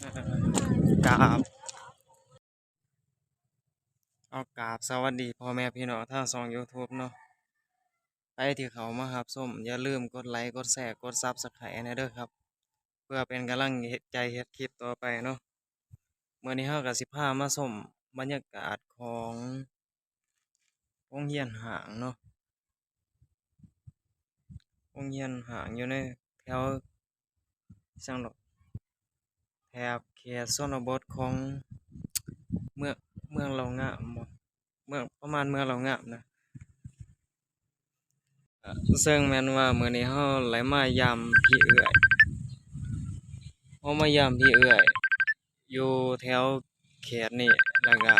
กราบเอากราบสวัสดีพ่อแม่พี่น้องทางช่อง YouTube เนาะใครที่เขามาครับชมอย่าลืมกดไลค์กดแชร์กด Subscribe ให้เด้อครับ เพื่อเป็นกำลังเฮ็ดใจเฮ็ดคลิปต่อไปเนาะเมื้อนี้เราก็สิพามาชมบรรยากาศของโรงเรียนหางเนาะโรงเรียนหางอยู่ในแถวจังหวัด แถบเขตชนบทของเมืองเมืองเหล่างาเมืองประมาณเมืองเหล่างานะซึ่งแม่นว่าเมื้อนี้เราไหลมายามพี่เอื้อยเรามายามพี่เอื้อย อยู่แถวเขตนี้แล้วก็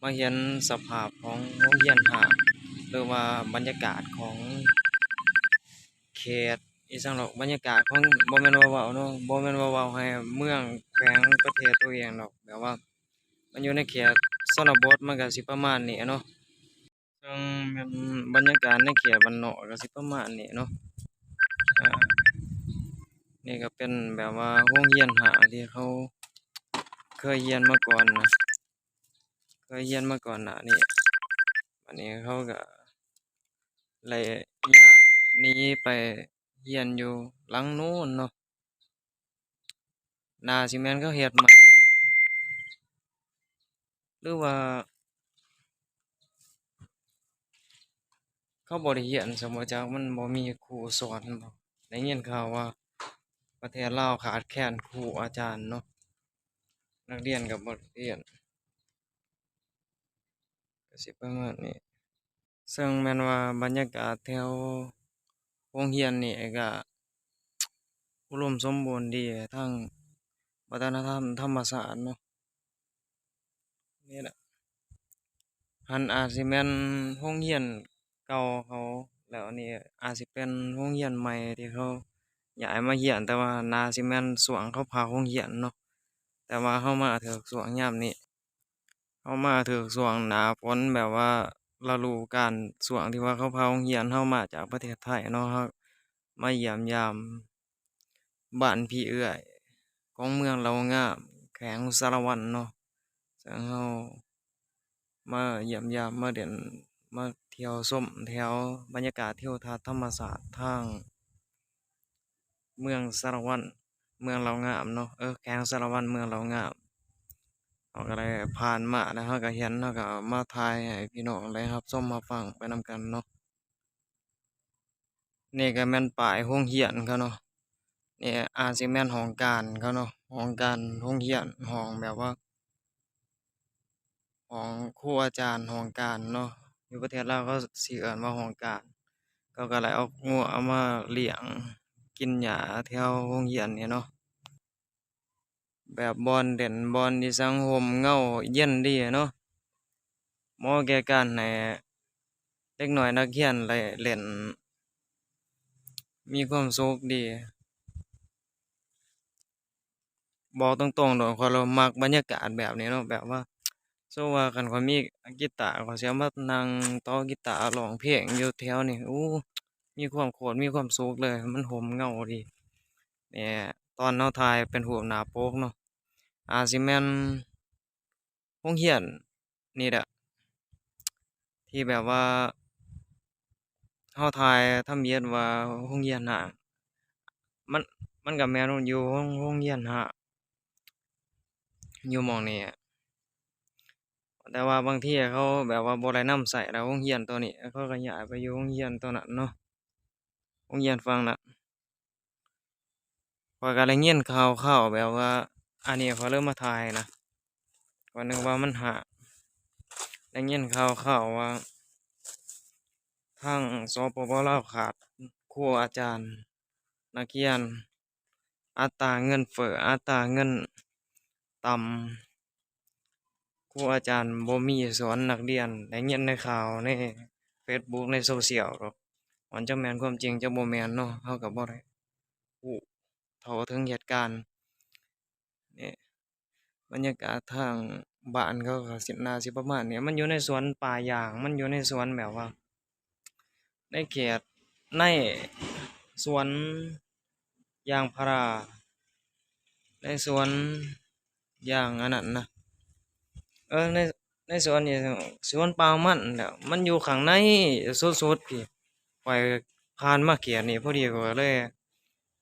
มาเห็นสภาพของโรงเรียนหางหรือว่าบรรยากาศของเขต อีสังหรอกบรรยากาศของบ่แม่นว่าเว้าเนาะบ่แม่นว่าเว้าให้เมืองแขวงประเทศตัวเองดอกแบบว่า มันอยู่ในเขตชนบทมันก็สิประมาณนี้เนาะซึ่งม่นบรรยากาศในเขตบ้านนอกก็สิประมาณนี้เนาะนี่ก็เป็นแบบว่าโรงเรียนหาที่เขาเคยเรียนมาก่อนนะเคยเรียนมาก่อนหน้านี้บัดนี้เขาก็เลยย้ายนี้ไป เรียนอยู่หลังนู้นเนาะนาสิแม่นเขาเฮ็ดใหม่ หรือว่า เขาบ่ได้เรียนซะบ่จักมันบ่มีครูสอนบ่ได้ยินข่าวว่า ประเทศลาวขาดแคลนครูอาจารย์เนาะนักเรียนก็บ่ได้เรียนก็สิประมาณนี้ซึ่งแม่นว่าบรรยากาศแถว โรงเรียนนี่ก็อุดมสมบูรณ์ดีทั้งวัฒนธรรมธรรมศาสตร์เนาะนี่แหละหันอาจสิแม่นโรงเรียนเก่าเขาแล้วนนี้อาจสิเป็นโรงเรียนใหม่ที่เขาย้ายมาเรียนแต่ว่านาสิแม่นช่วงเขาพาโรงเรียนเนาะแต่ว่าเรามาเถูกช่วงยามนี้เรามาเถูกช่วงหน้าฝนแบบว่า ฤดูกาลช่วงที่ว่าเขาพาโรงเรียนเรามาจากประเทศไทยเนาะเรามาเยี่ยมยามบ้านพี่เอื้อยของเมืองเหล่างามแขวงสารวัตรเนาะซึ่งเรามาเยี่ยมยามมาเล่นมาเที่ยวชมแถวบรรยากาศเทิวทัศธรรมศาสตร์ทาง เมืองสารวัตรเมืองเหล่างามเนาะเออแขวงสารวัตรเมืองเหล่างาม เราก็ได้ผ่านมาแล้วเราก็เห็นเราก็มาถ่ายให้พี่น้องได้รับชมรับฟังไปนำกันเนาะนี่ก็แม่นป้ายโรงเรียนเขาเนาะนี่อาจสิแม่นห้องการเขาเนาะห้องการโรงเรียนห้องแบบว่าห้องครูอาจารย์ห้องการเนาะอยู่ประเทศลาวเขาสิเอิ้นว่าห้องการเขาก็เลยเอางัวเอามาเลี้ยงกินหญ้าแถวโรงเรียนเนี่ยเนาะ แบบบอนเล่นบอนที่สังคมเงาเย็นดีเนาะมาะแก่การให้เด็กหน้อยนักเรียนได้เล่น มีความสุขดี บอกตรงๆโดดข้อยแล้วมักบรรยากาศแบบนี้เนาะแบบว่าสมมุติว่าคันข้อยมีกีตาร์ขอยสิเอามานั่งต่อกีตาร์ร้องเพลงอยู่แถวนี้โอ้มีความโคตรมีความสุขเลย มันร่มเงาดีเนี่ยตอนเราถ่ายเป็นรูปหน้าปกเนาะ อาจสิแม่นโรงเรียนนี่แหละที่แบบว่าเราถ่ายทะเบียนว่าโรงเรียนห้ามันมันก็แม่นอยู่โรงโรงเรียนห้าอยู่หม้องนี้แต่ว่าบางทีเขาแบบว่าบ่ได้นำใช้แล้วโรงเรียนตัวนี้เขาก็ย้ายไปอยู่โรงเรียนตัวนั้นเนาะโรงเรียนฝั่งนั้นข้อยก็ได้ยินข่าวๆแบบว่า อันนี้ข้อยเลยมาถ่ายนะข้อยนึกว่ามันห้างได้ยินข่าวๆว่าทางสปปลาวขาดครูอาจารย์ นักเรียนอัตราเงินเฟ้ออัตราเงินต่ำครูอาจารย์บ่มีสอนนักเรียนได้ยินในข่าวในเฟซบุ๊กในโซเชียลดอกมันจักแมนความจริงจักบ่แมนเนาะเราก็บ่ได้รู้เท่าถึงเหตุการณ์ นี่บรรยากาศทางบ้านเขาก็สิน่าสิประมาณเนี้มันอยู่ในสวนป่ายางมันอยู่ในสวนแบบว่า ในเขตในสวนยางพารา ในสวนอย่างอันนั้นนะเออในในสวนนี่สวนป่ามันนั่นแล้วมันอยู่ข้างในสุดๆพี่ข้อยผ่านมาเขียนี่พอดีก็เลย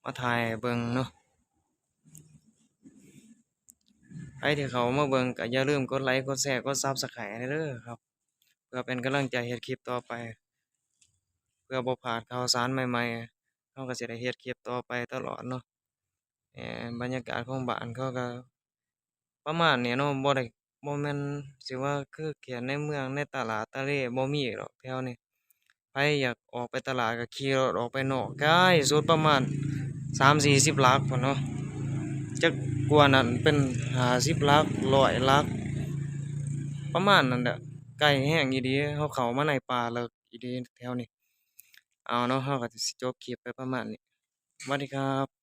มาถ่ายเบิ่งเนาะ ใครที่เขามาเบิ่งก็อย่าลืมกดไลก์กดแชร์กด Subscribe ให้เด้อครับ เพื่อเป็นกำลังใจเฮ็ดคลิปต่อไป เพื่อบ่พลาดข่าวสารใหม่ๆเราก็สิได้เฮ็ดคลิปต่อไปตลอดเนาะบรรยากาศของบ้านเขาก็ประมาณนี้เนาะบ่ได้บ่แม่นสิว่าคือแค่ในเมืองในตลาดตะเลบ่มีดอกแถวนี้ไผอยากออกไปตลาดก็ขี่รถออกไปนอกไกลสุดประมาณ3-40ลักพู้นเนาะ จักกว่านั้นเป็นหาสิบลักลอยลัก ประมาณนั้นแหละไกลแห้งอีดีเขาเขามาในป่าเลยอีดีแถวนี้เอาเนาะเขาก็สิจบคลิปไปประมาณนี้สวัสดีครับ